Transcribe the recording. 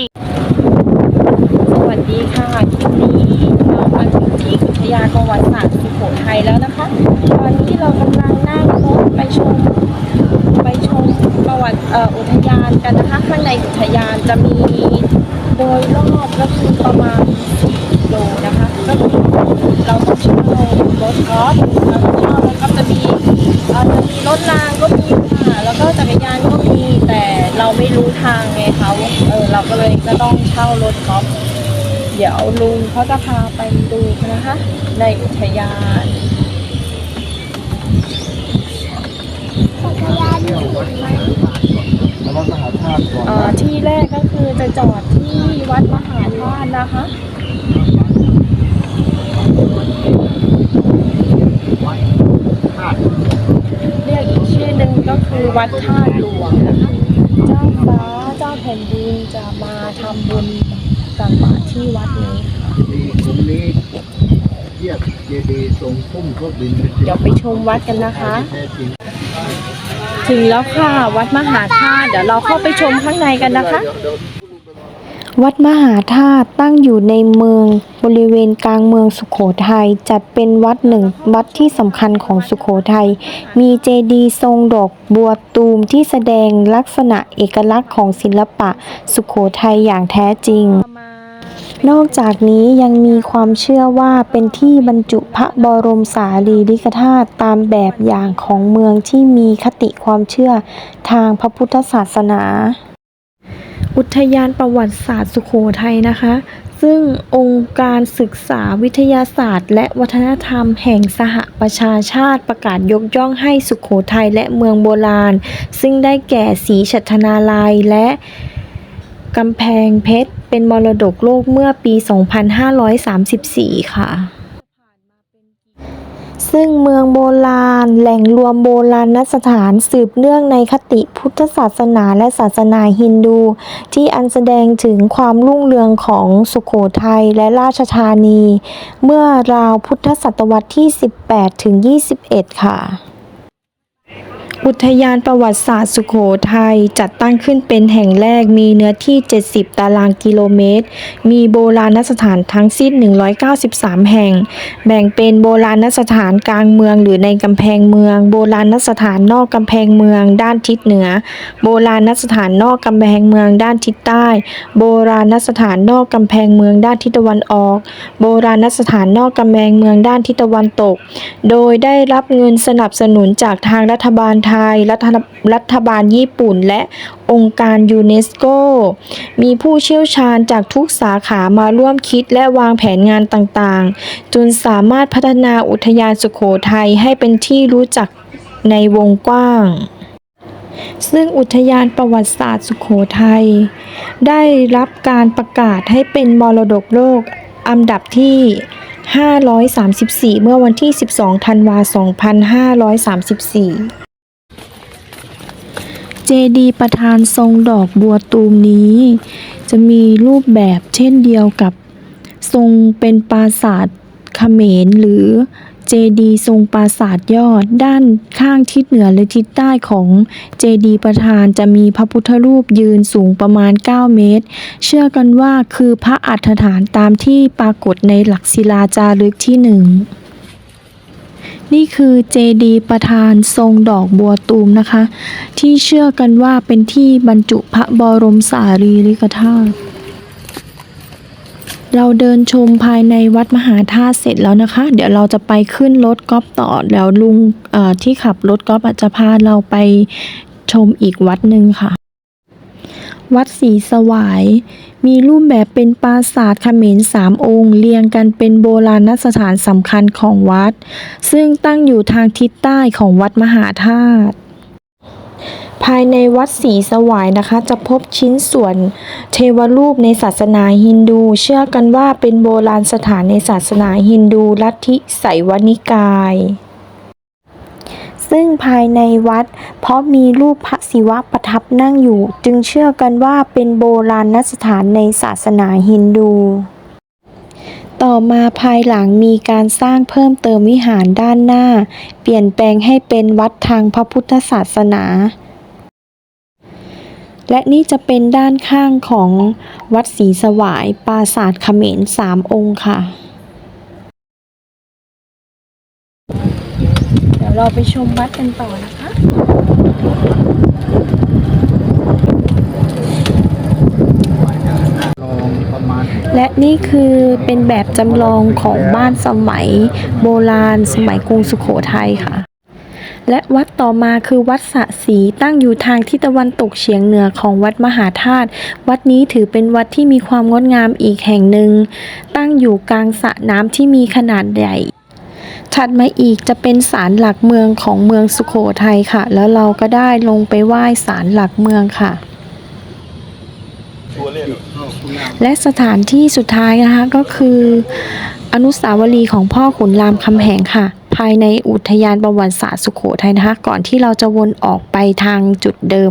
อีก สวัสดีค่ะคลิปนี้เรามาถึงที่อุทยานประวัติศาสตร์สุโขทัยแล้วนะคะ ตอนนี้เรากำลังนั่งรถไปชมไปชมประวัติอุทยานกันนะคะ ข้างในอุทยานจะมีโดยรอบก็คือประมาณ4กิโลนะคะ ก็คือเราต้องเช่ารถกอล์ฟเราต้องเช่ารถกอล์ฟจะมีจะมีรถรางก็ค่ะ แล้วก็จักรยานก็มี แต่เราไม่รู้ทางไงคะเออเราก็เลยก็ต้องเช่ารถกอล์ฟเดี๋ยวลุงเขาจะพาไปดูนะคะ ในอุทยานแล้วก็มหาธาตุก่อนเอ่อที่แรกก็คือจะจอดที่วัดมหาธาตุนะคะธาตุเรียกอีกชื่อหนึ่งก็คือวัดธาตุหลวงนะคะเจ้าฟ้าเจ้า แผ่นดินจะมาทำบุญตักบาตรที่วัดนี้ค่ะมีตรงนี้เทียบเจดีย์ทรงพุ่มเครื่องบินเดี๋ยวไปชมวัดกันนะคะ แท้จริงถึงแล้วค่ะ วัดมหาธาตุเดี๋ยวเราเข้าไปชมข้างในกันนะคะวัด วัดมหาธาตุตั้งอยู่ในเมืองบริเวณกลางเมืองสุขโขทัยจัดเป็นวัดหนึ่งวัดที่สำคัญของสุขโขทัยมีเจดีย์ทรงดอกบัวตูมที่แสดงลักษณะเอกลักษณ์ของศิลปะสุขโขทัยอย่างแท้จริง นอกจากนี้ยังมีความเชื่อว่าเป็นที่บรรจุพระบรมสารีริกธาตุตามแบบอย่างของเมืองที่มีคติความเชื่อทางพระพุทธศาสนา อุทยานประวัติศาสตร์สุโขทัยนะคะ ซึ่งองค์การศึกษาวิทยาศาสตร์ และวัฒนธรรมแห่งสหประชาชาติประกาศยกย่องให้สุโขทัยและเมืองโบราณ ซึ่งได้แก่ศรีชัชนาลัยและกำแพงเพชร เป็นมรดกโลกเมื่อปี 2534 ค่ะ ซึ่งเมืองโบราณ แหล่งรวมโบราณสถานสืบเนื่องในคติพุทธศาสนาและศาสนาฮินดู ที่อันแสดงถึงความรุ่งเรืองของสุขโขทัยและราชธานี เมื่อราวพุทธศตวรรษที่ 18 ถึง 21 ค่ะ อุทยานประวัติศาสตร์สุขโขทัยจัดตั้งขึ้นเป็นแห่งแรกมีเนื้อที่ 70 ตารางกิโลเมตร มีโบราณสถานทั้งสิ้น 193 แห่ง แบ่งเป็นโบราณสถานกลางเมืองหรือในกำแพงเมือง โบราณสถานนอกกำแพงเมือง ด้านทิศเหนือ โบราณสถานนอกกำแพงเมือง ด้านทิศใต้ โบราณสถานนอกกำแพงเมือง ด้านทิศตะวันออก โบราณสถานนอกกำแพงเมืองด้านทิศตะวันตก โดยได้รับเงินสนับสนุนจากทางรัฐบาลไทย รัฐรัฐบาลญี่ปุ่น และองค์การยูเนสโก มีผู้เชี่ยวชาญจากทุกสาขามาร่วมคิดและวางแผนงานต่างๆ จนสามารถพัฒนาอุทยานสุโขทัยให้เป็นที่รู้จักในวงกว้าง ซึ่งอุทยานประวัติศาสตร์สุโขทัย ได้รับการประกาศให้เป็นมรดกโลกอันดับที่534 เมื่อวันที่ 12 ธันวาคม2534 จดีย์ประธานทรงดอกบัวตูมนี้ จะมีรูปแบบเช่นเดียวกับทรงเป็นปราสาทเขมรหรือเจดีย์ทรงปราสาทยอด ด้านข้างทิศเหนือและทิศใต้ของเจดีย์ประธานจะมีพระพุทธรูปยืนสูงประมาณ 9 เมตร เชื่อกันว่าคือพระอัฐฐานตามที่ปรากฏในหลักศิลาจารึกที่หนึ่ง นี่คือเจดีประธานทรงดอกบัวตูมนะคะ ที่เชื่อกันว่าเป็นที่บรรจุพระบรมสารีริกธาตุเราเดินชมภายในวัดมหาธาตุเสร็จแล้วนะคะ เดี๋ยวเราจะไปขึ้นรถกอล์ฟต่อแล้วลุงที่ขับรถกอล์ฟจะพาเราไปชมอีกวัดหนึ่งค่ะ วัดศรีสวาย มีรูปแบบเป็นปราสาทเขมรสามองค์ เรียงกันเป็นโบราณสถานสำคัญของวัด ซึ่งตั้งอยู่ทางทิศใต้ของวัดมหาธาตุภายในวัดศรีสวายนะคะ จะพบชิ้นส่วนเทวรูปในศาสนาฮินดู เชื่อกันว่าเป็นโบราณสถานในศาสนาฮินดูลัทธิไสวนิกาย ซึ่งภายในวัด เพราะมีรูปพระศิวะประทับนั่งอยู่ จึงเชื่อกันว่าเป็นโบราณสถานในศาสนาฮินดูต่อมาภายหลังมีการสร้างเพิ่มเติมวิหารด้านหน้า เปลี่ยนแปลงให้เป็นวัดทางพระพุทธศาสนา และนี่จะเป็นด้านข้างของวัดศรีสวายปราสาทเขมรสามองค์ค่ะ ดี๋ยวเราไปชมวัดกันต่อนะคะและนี่คือเป็นแบบจำลองของบ้านสมัยโบราณ สมัยกรุงสุขโขทัยค่ะ และวัดต่อมาคือวัดสะสีตั้งอยู่ทางทิศตะวันตกเฉียงเหนือของวัดมหาธาตุวัดนี้ถือเป็นวัดที่มีความงดงามอีกแห่งหนึ่ง ตั้งอยู่กลางสระน้ำที่มีขนาดใหญ่ ถัดมาอีกจะเป็นศาลหลักเมืองของเมืองสุโขทัยค่ะ แล้วเราก็ได้ลงไปไหว้ศาลหลักเมืองค่ะ และสถานที่สุดท้ายนะคะก็คืออนุสาวรีย์ของพ่อขุนรามคำแหงค่ะ ภายในอุทยานประวัติศาสตร์สุโขทัยนะคะ ก่อนที่เราจะวนออกไปทางจุดเดิม